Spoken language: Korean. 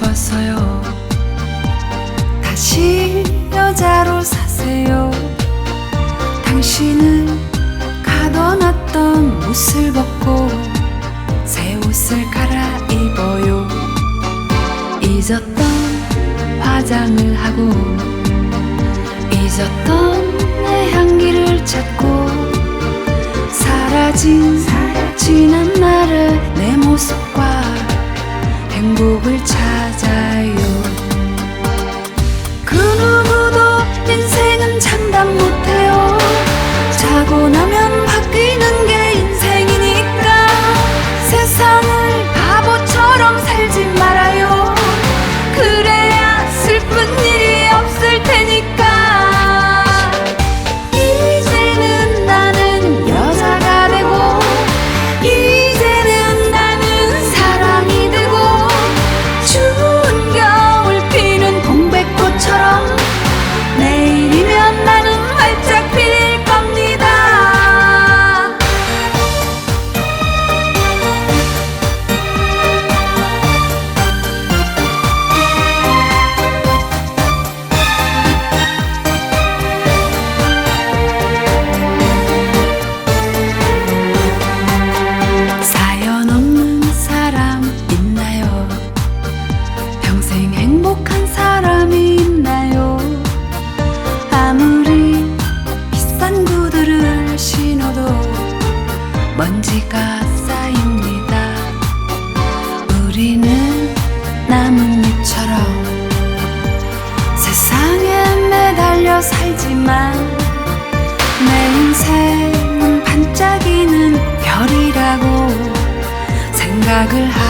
집었어요. 다시 여자로 사세요. 당신은 가둬놨던 옷을 벗고 새 옷을 갈아입어요. 잊었던 화장을 하고 잊었던 내 향기를 찾고 사라진 지난 날의 내 모습과 행복을 찾 먼지가 쌓입니다. 우리는 나뭇잎처럼 세상에 매달려 살지만 내 인생은 반짝이는 별이라고 생각을 하